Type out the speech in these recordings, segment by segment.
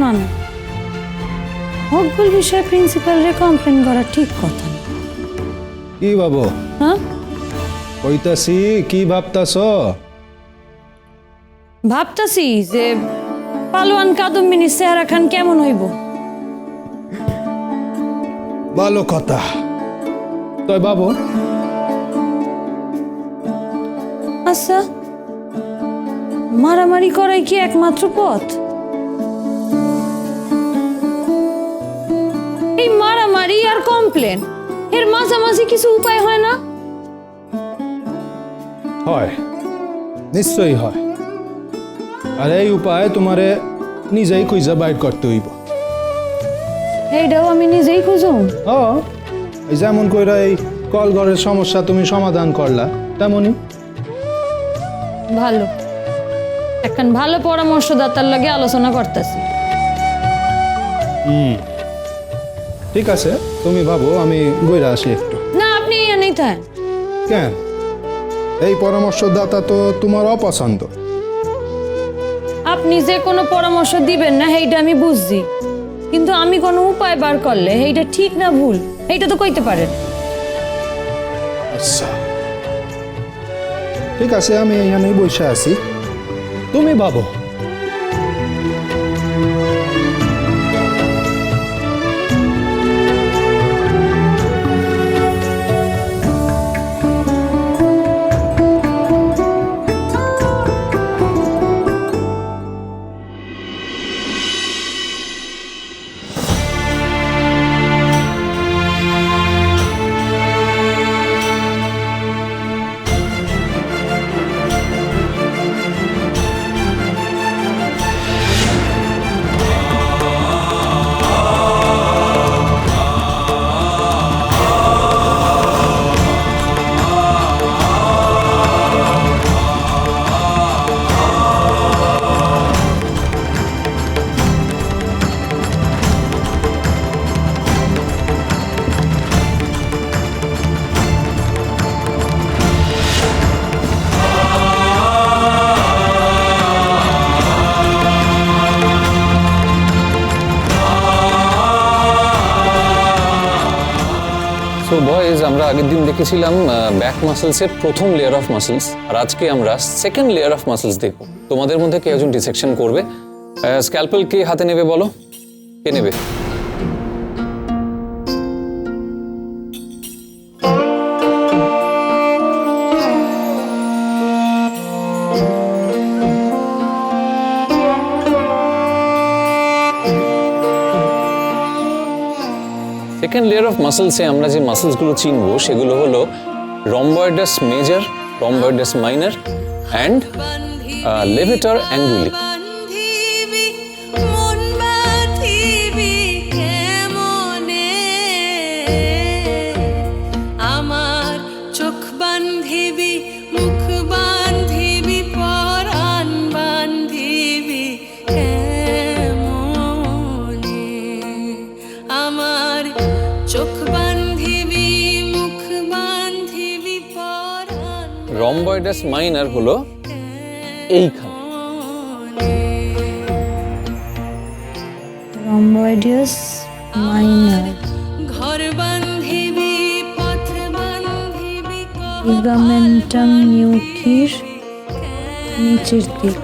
না না হকগুল বিষয়ে প্রিন্সিপালরে কমপ্লেন করা ঠিক কথা না। কি বাবু? হ্যাঁ? কইতাছি কি ভাবতাছ? ভাবতাছি যে পালোয়ান কাদম্বিনী চেহারা খান কেমন হইব? ভালো কথা। তই বাবু? আচ্ছা মারামারি করাই কি একমাত্র পথ? মারামারি আর কমপ্লেন এর মাঝামাঝি কিছু উপায় হয় না? হয়। নিশ্চয়ই হয়। আর এই উপায় তোমারে নিজেই খুঁজা বাইর করতে হইব। এইটাও আমি নিজেই খুঁজুম। ও এই যেমন কইরা এই কল ঘরের সমস্যা তুমি সমাধান করলা তেমনই ভালো। এখন ভালো পরামর্শদাতার লাগে আলোচনা করতেছি। ঠিক আছে তুমি ভাবো আমি গইরা আসি একটু। না আপনি এনেই থাকেন। কেন? এই পরামর্শদাতা তো তোমার অপছন্দ। আপনি যে কোনো পরামর্শ দিবেন না সেইটা আমি বুঝছি। কিন্তু আমি কোনো উপায় বার করলে এইটা ঠিক না ভুল এইটা তো কইতে পারেন। আচ্ছা। ঠিক আছে আমি এখানেই বসে আছি। তুমি ভাবো। সো বয়েজ আমরা আগের দিন দেখেছিলাম ব্যাক মাসেলসের প্রথম লেয়ার অফ মাসেলস আর আজকে আমরা সেকেন্ড লেয়ার অফ মাসেলস দেখব। তোমাদের মধ্যে কে একজন ডিসেকশন করবে? স্ক্যালপেল কে হাতে নেবে বলো? কে নেবে? সেকেন্ড লেয়ার অফ মাসেলসে আমরা যে মাসেলসগুলো চিনব, সেগুলো হলো rhomboideus major rhomboideus minor and levator anguli rhomboideus minor হলো এইখানে। Rhomboideus minor. ঘর বান্ধিবি পথ বান্ধিবি লিগামেন্টাম নিউকির নিচের দিক।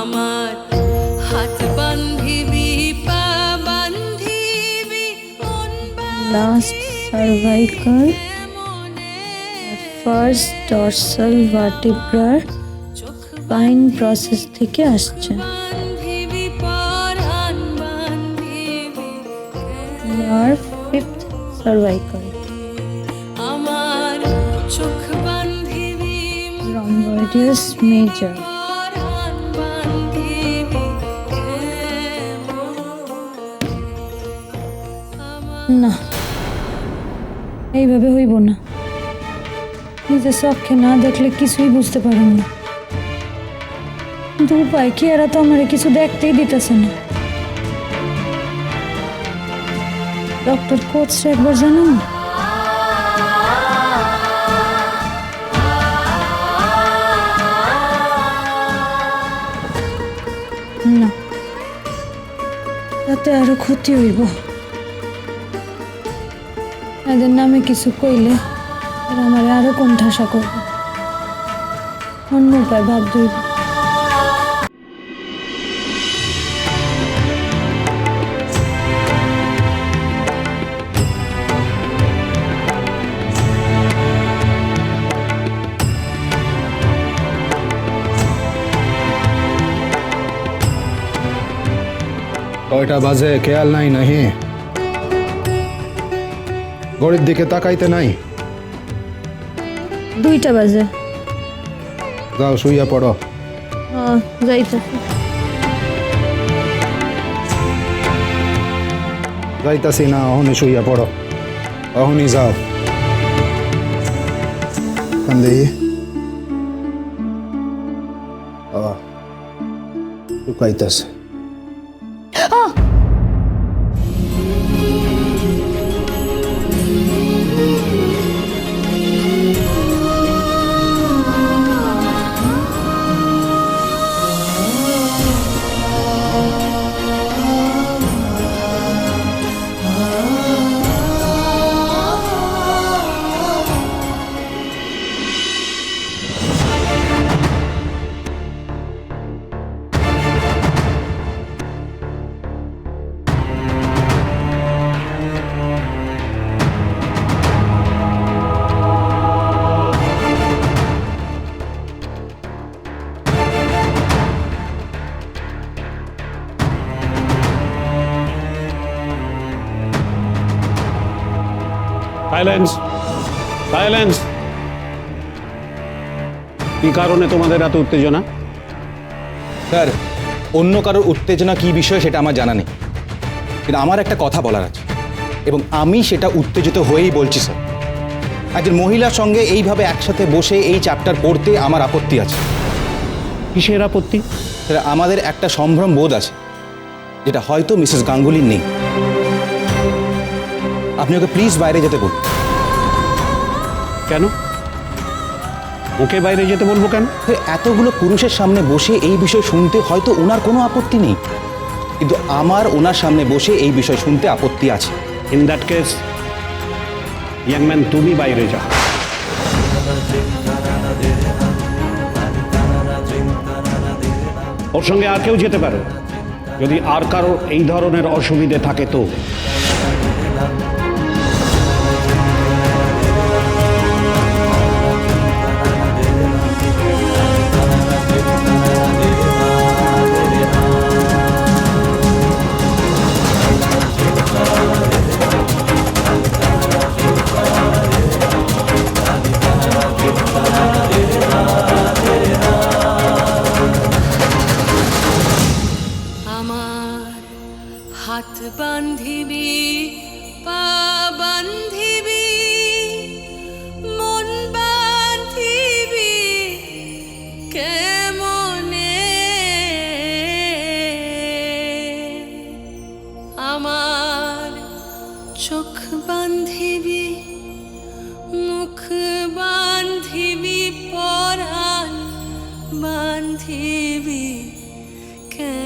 আমার হাত বান্ধিবি পা বান্ধিবি লাস্ট সার্ভাইকাল ফার্স্ট ডরসাল ভার্টিব্রার স্পাইন প্রসেস থেকে আসছে বান্ধিবি পরাণ বান্ধিবি নার্ভ ফিফথ সার্ভাইকাল আমার চোখ বান্ধিবি রম্বয়েডিয়াস মেজর পরাণ বান্ধিবি না। এইভাবে হইব না। নিজের চক্ষে না দেখলে কিছুই বুঝতে পারুন কিন্তু উপায় কি? এরা তো আমার কিছু দেখতেই দিতেছে না। ডক্টর কোচ একবার জানান? না। তাতে আরও ক্ষতি হইব। এদের নামে কিছু কইলে এরা আমার আরও কোণঠাসা করবে। অন্য উপায় ভাব দইব কয়টা বাজে? খেয়াল নাই নাহি? ঘড়ির দিকে তাকাইতে নাই? দুইটা বাজে। যাও শুইয়া পড়ো। হ্যাঁ যাইতেছি। যাইতাছি না অহনি শুইয়া পড়ো। অহনি যাও। কান্দে লুকাইতাছে। সাইলেন্স সাইলেন্স কি কারণে তোমাদের এত উত্তেজনা? স্যার অন্য কারোর উত্তেজনা কী বিষয় সেটা আমার জানা নেই। কিন্তু আমার একটা কথা বলার আছে এবং আমি সেটা উত্তেজিত হয়েই বলছি স্যার। একজন মহিলার সঙ্গে এইভাবে একসাথে বসে এই চ্যাপ্টার পড়তে আমার আপত্তি আছে। কিসের আপত্তি? স্যার আমাদের একটা সম্ভ্রম বোধ আছে যেটা হয়তো মিসেস গাঙ্গুলির নেই। আপনি ওকে প্লিজ বাইরে যেতে বলুন। কেন? ওকে বাইরে যেতে বলব কেন? এতগুলো পুরুষের সামনে বসে এই বিষয় শুনতে হয়তো ওনার কোনো আপত্তি নেই। কিন্তু আমার ওনার সামনে বসে এই বিষয় শুনতে আপত্তি আছে। ইন দ্যাট কেস ইয়াংম্যান তুমি বাইরে যাও। ওর সঙ্গে আর কেউ যেতে পারো। যদি আর কারও এই ধরনের অসুবিধে থাকে তো? বান্ধিবি কেমনে